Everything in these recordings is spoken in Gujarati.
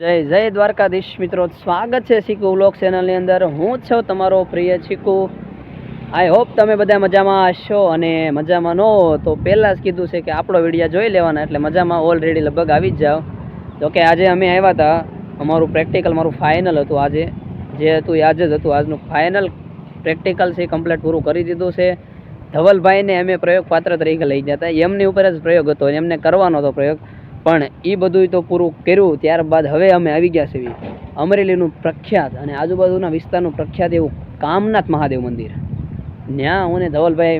જય જય દ્વારકાધીશ મિત્રો. સ્વાગત છે શીખુ વ્લોગ ચેનલની અંદર. હું છું તમારો પ્રિય શીખુ. આઈ હોપ તમે બધા મજામાં હશો અને મજામાં ન તો પહેલાં જ કીધું છે કે આપણો વીડિયો જોઈ લેવાના, એટલે મજામાં ઓલરેડી લગભગ આવી જ જાઓ. જો કે આજે અમે આવ્યા હતા. અમારું પ્રેક્ટિકલ મારું ફાઇનલ હતું આજે. જે હતું એ આજે જ હતું. આજનું ફાઇનલ પ્રેક્ટિકલ છે કમ્પ્લીટ પૂરું કરી દીધું છે. ધવલભાઈને અમે પ્રયોગ પાત્ર તરીકે લઈ ગયા હતા. એમની ઉપર જ પ્રયોગ હતો એમને કરવાનો હતો પ્રયોગ. પણ એ બધું તો પૂરું કર્યું, ત્યારબાદ હવે અમે આવી ગયા છીએ અમરેલીનું પ્રખ્યાત અને આજુબાજુના વિસ્તારનું પ્રખ્યાત એવું કામનાથ મહાદેવ મંદિર. ત્યાં હું ને ધવલભાઈ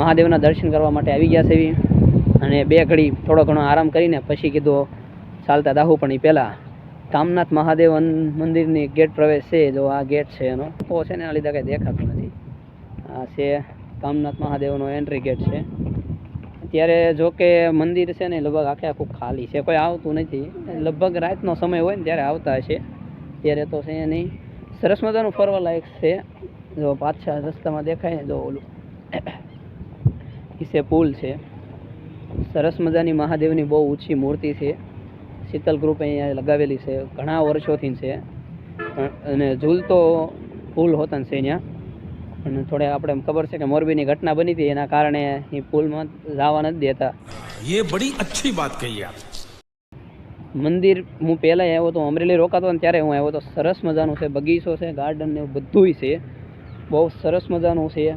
મહાદેવના દર્શન કરવા માટે આવી ગયા છીએ અને બે ઘડી થોડો ઘણો આરામ કરીને પછી કીધું, ચાલતા દાહુ પણ એ પહેલાં કામનાથ મહાદેવ મંદિરની ગેટ પ્રવેશ છે, જો આ ગેટ છે એનો. છે ને આ લીધા કંઈ દેખાતું નથી. આ છે કામનાથ મહાદેવનો એન્ટ્રી ગેટ છે. અત્યારે જો કે મંદિર છે ને લગભગ આખે આખું ખાલી છે. કોઈ આવતું નથી. લગભગ રાતનો સમય હોય ને ત્યારે આવતા હશે. ત્યારે તો છે નહીં. સરસ મજાનું ફરવા લાયક છે. જો પાછા રસ્તામાં દેખાય ને જો ઓલું. છે પુલ છે. સરસ મજાની મહાદેવની બહુ ઊંચી મૂર્તિ છે. શીતલ ગ્રુપ અહીંયા લગાવેલી છે. ઘણા વર્ષોથી છે. અને ઝૂલતો પુલ હોતા છે ત્યાં અને થોડે આપણે ખબર છે કે મોરબીની ઘટના બની હતી એના કારણે એ પુલમાં જવા નથી દેતા. એ બડી અચ્છી વાત કહી આપ. મંદિર હું પહેલાં આવ્યો તો અમરેલી રોકાતો ને ત્યારે હું આવ્યો તો સરસ મજાનું છે બગીચો છે ગાર્ડન ને બધુંય છે. બહુ સરસ મજાનું છે.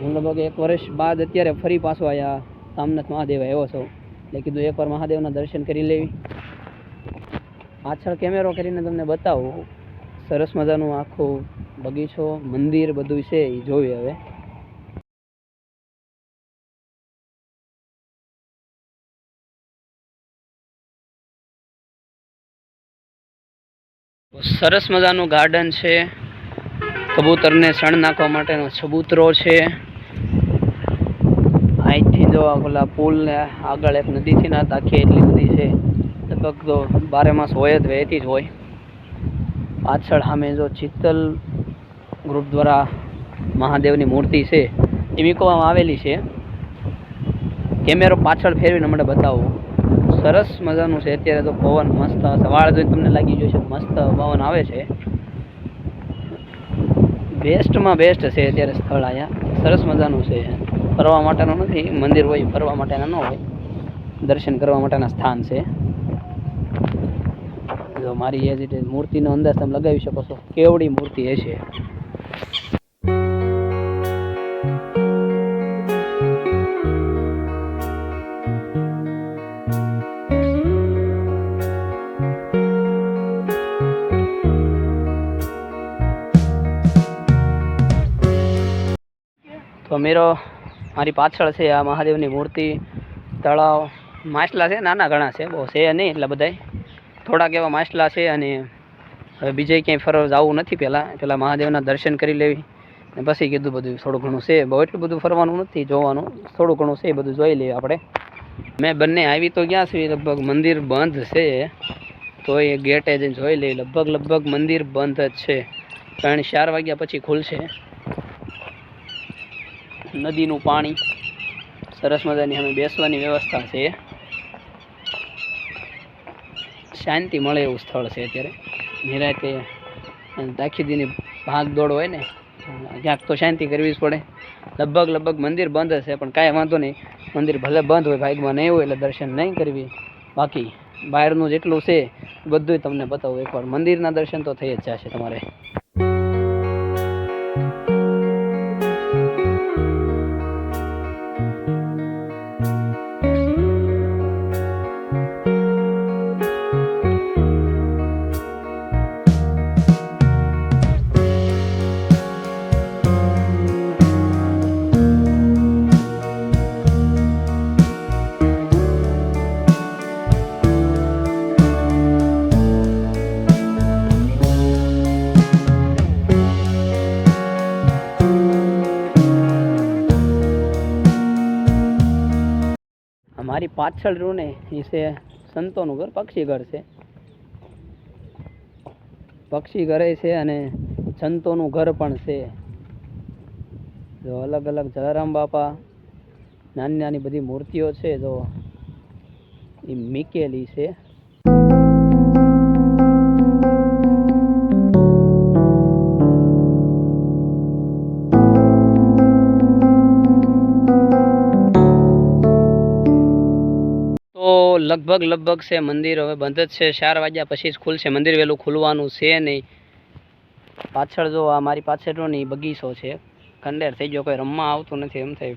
હું લગભગ એક વર્ષ બાદ અત્યારે ફરી પાછો આવ્યા સામનાથ મહાદેવ આવ્યો છો. એટલે કીધું એકવાર મહાદેવના દર્શન કરી લેવી. પાછળ કેમેરો કરીને તમને બતાવું. સરસ મજાનું આખું બગીચો, મંદિર બધું છે એ જોયું હવે. સરસ મજાનું ગાર્ડન છે. કબૂતરને શણ નાખવા માટેનો ચબૂતરો છે. અહીંથી જો પેલા પુલને આગળ એક નદીથી ના ને એટલી બધી છે. લગભગ તો બારે માસ હોય જ, વહેતી જ હોય. પાછળ સામે જો ચિત્તલ ગ્રુપ દ્વારા મહાદેવની મૂર્તિ છે, એ મૂકવામાં આવેલી છે. કેમેરો પાછળ ફેરવીને મને બતાવું. સરસ મજાનું છે, અત્યારે તો પવન મસ્ત સવાળ જોઈને તમને લાગી જશે મસ્ત પવન આવે છે. બેસ્ટમાં બેસ્ટ છે અત્યારે સ્થળ અહીંયા. સરસ મજાનું છે. ફરવા માટેનું નથી, મંદિર હોય, ફરવા માટેના ન હોય. દર્શન કરવા માટેના સ્થાન છે. જો મારી એ જ મૂર્તિનો અંદાજ તમે લગાવી શકો છો. કેવડી મૂર્તિ હશે. તો મેરો મારી પાછળ છે આ મહાદેવની મૂર્તિ, તળાવ. માછલા છે, નાના ઘણા છે, બહુ છે નહીં એટલે બધાય. થોડાક એવા માછલા છે અને હવે બીજે ક્યાંય ફરવા જવું નથી પહેલાં. પહેલાં મહાદેવના દર્શન કરી લેવી. ને પછી કીધું બધું થોડું ઘણું છે. બહુ એટલું બધું ફરવાનું નથી, જોવાનું. થોડું ઘણું છે એ બધું જોઈ લઈએ આપણે. મેં બંને આવી તો ગયા છીએ, લગભગ મંદિર બંધ છે. તો એ ગેટે જઈને જોઈ લઈએ, લગભગ લગભગ મંદિર બંધ જ છે. ત્રણ, ચાર વાગ્યા પછી ખુલશે. નદીનું પાણી. સરસ મજાની અમે બેસવાની વ્યવસ્થા છે. શાંતિ મળે એવું સ્થળ છે અત્યારે. નિરાતે આખી દીની ભાગ દોડ હોય ને, ક્યાંક તો શાંતિ કરવી જ પડે. લગભગ લગભગ મંદિર બંધ હશે, પણ કાંઈ વાંધો નહીં. મંદિર ભલે બંધ હોય, ભાગમાં નહીં હોય એટલે દર્શન નહીં કરવી. બાકી બહારનું જેટલું છે બધું તમને બતાવું. એકવાર મંદિરના દર્શન તો થઈ જ જશે તમારે. મારી પાછળ રહ્યું ને એ છે સંતોનું ઘર, પક્ષી ઘર છે. પક્ષી ઘરે છે અને સંતોનું ઘર પણ છે. જો અલગ અલગ જલારામ બાપા નાની નાની બધી મૂર્તિઓ છે, જો એ મીકેલી છે. લગભગ લગભગ છે, મંદિર હવે બંધ જ છે. ચાર વાગ્યા પછી જ ખુલશે. મંદિર વહેલું ખુલવાનું છે નહીં. પાછળ જો આ મારી પાછળનો ની બગીચો છે. ખંડેર થઈ ગયો, કોઈ રમવા આવતું નથી. એમ થાય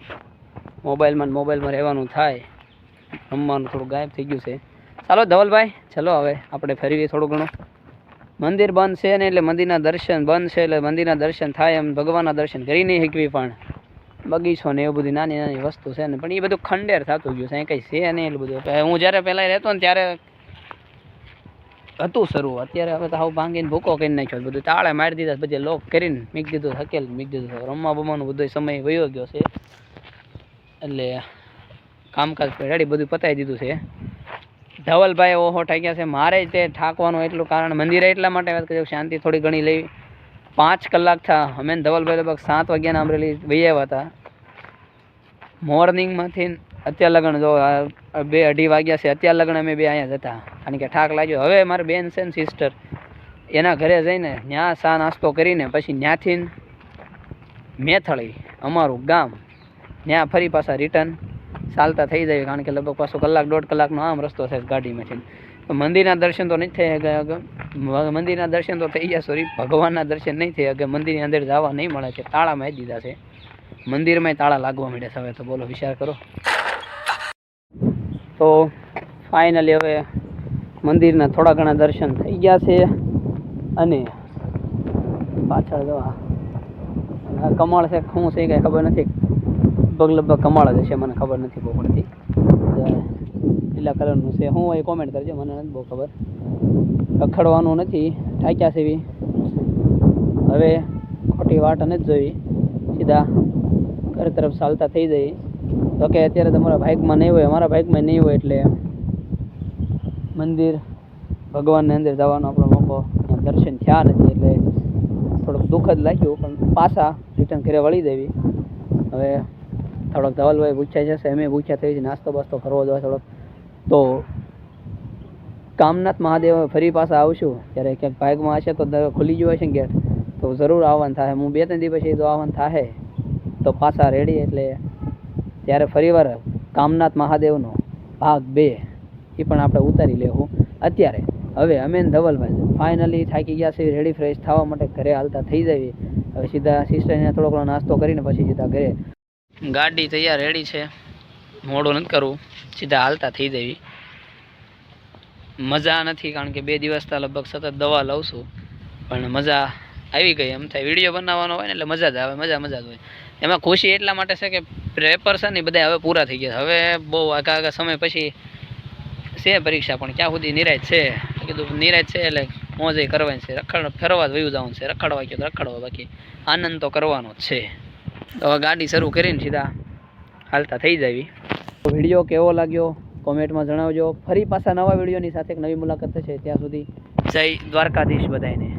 મોબાઈલમાં મોબાઈલમાં રહેવાનું થાય. રમવાનું થોડું ગાયબ થઈ ગયું છે. ચાલો ધવલભાઈ, ચલો હવે આપણે ફેરવીએ થોડું ઘણું. મંદિર બંધ છે ને એટલે મંદિરના દર્શન બંધ છે. એટલે મંદિરના દર્શન થાય એમ ભગવાનના દર્શન કરી નહીં શકવી પણ. બગીચો ને એવું બધી નાની નાની વસ્તુ છે ને, પણ એ બધું ખંડેર થતું ગયું છે કંઈ છે નહીં એટલું બધું. હું જ્યારે પહેલાં રહેતો ને ત્યારે હતું શરૂ અત્યારે હવે તો હાવ ભાંગીને ભૂકો કરી નાખ્યો બધું. તાળે મારી દીધા બધે લોક કરીને મીક દીધું હકેલ મીક દીધું રમવા બમવાનું બધો સમય વયો ગયો છે. એટલે કામકાજ રેડી બધું પતાવી દીધું છે. ધવલભાઈ ઓહો ઠાક્યા છે, મારે તે ઠાકવાનું એટલું કારણ, મંદિરે એટલા માટે વાત કરી, શાંતિ થોડી ઘણી લઈ પાંચ કલાક થયા અમે ધવલભાઈ લગભગ સાત વાગ્યાના અમરેલી વહી આવ્યા હતા. મોર્નિંગમાંથી અત્યાર લગ્ન જો બે અઢી વાગ્યા છે. અત્યાર લગ્ન અમે બે અહીંયા જતા કારણ કે ઠાક લાગ્યો. હવે મારી બેન છે ને સિસ્ટર એના ઘરે જઈને ત્યાં સા નાસ્તો કરીને પછી ત્યાંથી મેથળી, અમારું ગામ ત્યાં ફરી પાછા રિટર્ન ચાલતા થઈ જાય. કારણ કે લગભગ પાછો કલાક, દોઢ કલાકનો આમ રસ્તો છે ગાડીમાંથી. મંદિરના દર્શન તો નહીં થઈ ગયા મંદિરના દર્શન તો થઈ ગયા સોરી ભગવાનના દર્શન નહીં થઈ શકે મંદિરની અંદર જવા નહીં મળે છે. તાળા મારી દીધા છે. મંદિરમાં તાળા લાગવા માંડ્યા છે હવે, તો બોલો, વિચાર કરો. તો ફાઇનલી હવે મંદિરના થોડા ઘણા દર્શન થઈ ગયા છે અને પાછળ જવા આ છે, શું છે કાંઈ ખબર નથી. લગભગ કમાળ જ હશે, મને ખબર નથી બહુ પડતી. લીલા કલરનું છે. હું એ કોમેન્ટ કરજો, મને નથી બહુ ખબર. રખડવાનું નથી ઠાક્યા છે એવી હવે ખોટી વાટ નથી જોઈ. સીધા ઘર તરફ ચાલતા થઈ જઈ. તો કે અત્યારે તમારા બાઇકમાં નહીં હોય, અમારા બાઇકમાં નહીં હોય એટલે મંદિર, ભગવાનની અંદર જવાનો આપણો મોકો દર્શન થયા નથી એટલે થોડુંક દુઃખ જ લાગ્યું, પણ પાછા રિટર્ન ઘરે વળી દેવી. હવે થોડોક ધવલભાઈ પૂછ્યા જશે, અમે પૂછ્યા થઈ છે નાસ્તો બાસ્તો કરવો જોઈએ થોડોક. તો કામનાથ મહાદેવ ફરી પાછા આવશું. ત્યારે ક્યાંક ભાગમાં હશે તો ખુલી ગયો હશે ગેટ તો જરૂર આવવાનું થાય. હું બે ત્રણ દિવસ પછી તો આવવાનું થાય તો પાછા રેડી એટલે ત્યારે ફરીવાર કામનાથ મહાદેવનો ભાગ બે. એ પણ આપણે ઉતારી લેવું. અત્યારે હવે અમે ધવલભાઈ ફાઇનલી થાકી ગયા છે રેડી ફ્રેશ થવા માટે ઘરે હાલતા થઈ જઈએ. હવે સીધા સિસ્ટરને થોડો ઘણો નાસ્તો કરીને પછી સીધા ઘરે. ગાડી તૈયાર રેડી છે. મોડું નથી કરવું. સીધા હાલતા થઈ જવી. મજા નથી, કારણ કે બે દિવસના લગભગ સતત દવા લઉં છું. પણ મજા આવી ગઈ. એમ થાય વીડિયો બનાવવાનો હોય ને એટલે મજા જ આવે, મજા મજા જ હોય. એમાં ખુશી એટલા માટે છે કે પેપર છે ને બધા હવે પૂરા થઈ ગયા હવે બહુ આગા આગા સમય પછી છે પરીક્ષા, પણ ક્યાં સુધી નિરાશ છે? કીધું નિરાશ છે એટલે મોજે કરવાની છે. રખડ, ફરવા વયું જવાનું છે. રખડવા ગયો રખડવા બાકી. આનંદ તો કરવાનો જ છે. તો ગાડી શરૂ કરીને સીધા હાલતા થઈ જાવી. વીડિયો કેવો લાગ્યો? કોમેન્ટમાં જણાવજો. ફરી પાછા નવા વિડીયોની સાથે એક નવી મુલાકાત થશે. ત્યાં સુધી જય દ્વારકાધીશ બધાને